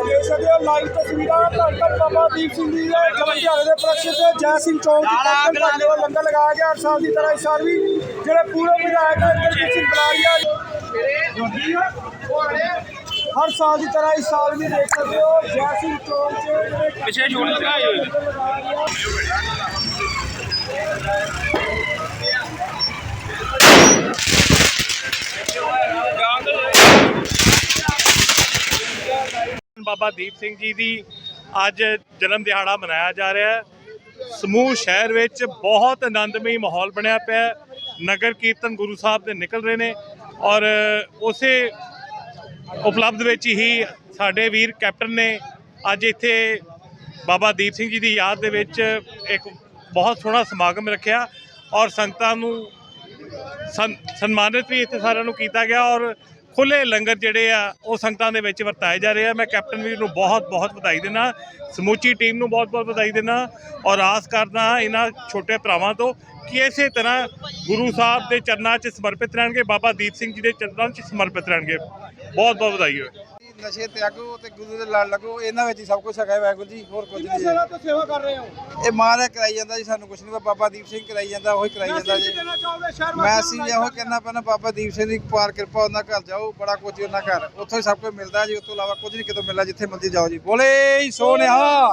ਦੇਖ ਸਕਦੇ ਹੋ ਲਾਈਵ ਤਸਵੀਰਾਂ ਧੰਨ ਧੰਨ ਬਾਬਾ ਦੀਪ ਸਿੰਘ ਜੀ ਦੇ ਦਿਹਾੜੇ ਦੇ ਪ੍ਰਕਸ਼ ਤੇ ਜੈ ਸਿੰਘ ਚੌਕ ਦੀ ਕੈਂਪਨ ਢਾਬੇ ਵੱਲ ਲੰਗਰ ਲਗਾਇਆ ਗਿਆ ਹਰ ਸਾਲ ਦੀ ਤਰ੍ਹਾਂ ਇਸ ਸਾਲ ਵੀ ਜਿਹੜੇ ਪੂਰੇ ਵਿਧਾਇਕ ਇੰਦਰਜੀਤ ਸਿੰਘ ਬਲਾਰੀਆ ਹਰ ਸਾਲ ਦੀ ਤਰ੍ਹਾਂ ਇਸ ਸਾਲ ਵੀ ਦੇਖ ਸਕਦੇ ਹੋ ਜੈ ਸਿੰਘ ਚੌਕ 'ਚ ਪਿੱਛੇ ਜੋੜ ਲਗਾਏ ਹੋਏ ਬਾਬਾ ਦੀਪ ਸਿੰਘ ਜੀ ਦੀ ਅੱਜ ਜਨਮ ਦਿਹਾੜਾ ਮਨਾਇਆ ਜਾ ਰਿਹਾ ਹੈ। ਸਮੂਹ ਸ਼ਹਿਰ ਵਿੱਚ ਬਹੁਤ ਆਨੰਦਮਈ ਮਾਹੌਲ ਬਣਿਆ ਪਿਆ ਨਗਰ ਕੀਰਤਨ ਗੁਰੂ ਸਾਹਿਬ ਦੇ ਨਿਕਲ ਰਹੇ ਨੇ ਔਰ ਉਸੇ ਉਪਲਬਧ ਵਿੱਚ ਹੀ ਸਾਡੇ ਵੀਰ ਕੈਪਟਨ ਨੇ ਅੱਜ ਇੱਥੇ ਬਾਬਾ ਦੀਪ ਸਿੰਘ ਜੀ ਦੀ ਯਾਦ ਦੇ ਵਿੱਚ ਇੱਕ ਬਹੁਤ ਸੋਹਣਾ ਸਮਾਗਮ ਰੱਖਿਆ ਔਰ ਸੰਗਤਾਂ ਨੂੰ ਸਨ- ਸਨਮਾਨਿਤ ਵੀ ਇੱਥੇ ਸਾਰਿਆਂ ਨੂੰ ਕੀਤਾ ਗਿਆ ਔਰ ਖੁੱਲੇ ਲੰਗਰ ਜਿਹੜੇ ਆ, ਉਹ ਸੰਗਤਾਂ ਦੇ ਵਿੱਚ ਵਰਤਾਏ ਜਾ ਰਹੇ ਆ। ਮੈਂ ਕੈਪਟਨ ਵੀਰ ਨੂੰ ਬਹੁਤ ਬਹੁਤ ਵਧਾਈ ਦਿੰਦਾ, ਸਮੁੱਚੀ ਟੀਮ ਨੂੰ ਬਹੁਤ ਬਹੁਤ ਵਧਾਈ ਦਿੰਦਾ ਔਰ ਆਸ ਕਰਦਾ ਇਹਨਾਂ ਛੋਟੇ ਭਰਾਵਾਂ ਤੋਂ ਕਿ ਇਸੇ ਤਰ੍ਹਾਂ ਗੁਰੂ ਸਾਹਿਬ ਦੇ ਚਰਨਾਂ 'ਚ ਸਮਰਪਿਤ ਰਹਿਣਗੇ ਬਾਬਾ ਦੀਪ ਸਿੰਘ ਜੀ ਦੇ ਚਰਨਾਂ 'ਚ ਸਮਰਪਿਤ ਰਹਿਣਗੇ। ਬਹੁਤ ਬਹੁਤ ਵਧਾਈ ਹੋਵੇ। ਨਸ਼ੇ ਤਿਆਗੋ ਤੇ ਗੁਰੂ ਦੇ ਲੜ ਲੱਗੋ ਇਹਨਾਂ ਵਿੱਚ ਹੀ ਸਭ ਕੁਝ ਹੈਗਾ ਹੈ ਵਾਹਿਗੁਰੂ ਜੀ ਹੋਰ ਕੁਝ ਨਹੀਂ। ਹੈ। ਤੋਂ ਸੇਵਾ ਕਰ ਰਹੇ ਹੋ? ਇਹ ਮਹਾਰਾਜ ਕਰਾਈ ਜਾਂਦਾ ਜੀ ਸਾਨੂੰ ਕੁਝ ਨਹੀਂ ਬਾਬਾ ਦੀਪ ਸਿੰਘ ਕਰਾਈ ਜਾਂਦਾ ਉਹੀ ਕਰਾਈ ਜਾਂਦਾ ਜੀ। ਮੈਂ ਨੂੰ ਇਹੋ ਕਹਿਣਾ ਪੈਣਾ ਬਾਬਾ ਦੀਪ ਸਿੰਘ ਦੀ ਪਾਰ ਕਿਰਪਾ ਉਹਨਾਂ ਘਰ ਜਾਓ ਬੜਾ ਕੁਝ ਉਹਨਾਂ ਘਰ। ਉੱਥੋਂ ਹੀ ਸਭ ਕੁਝ ਮਿਲਦਾ ਜੀ ਉਸ ਤੋਂ ਇਲਾਵਾ ਕੁਝ ਨਹੀਂ ਕਿਤੋਂ ਮਿਲਦਾ ਜਿੱਥੇ ਮਰਜ਼ੀ ਜਾਓ ਜੀ। ਬੋਲੇ ਸੋਨਿਹਾ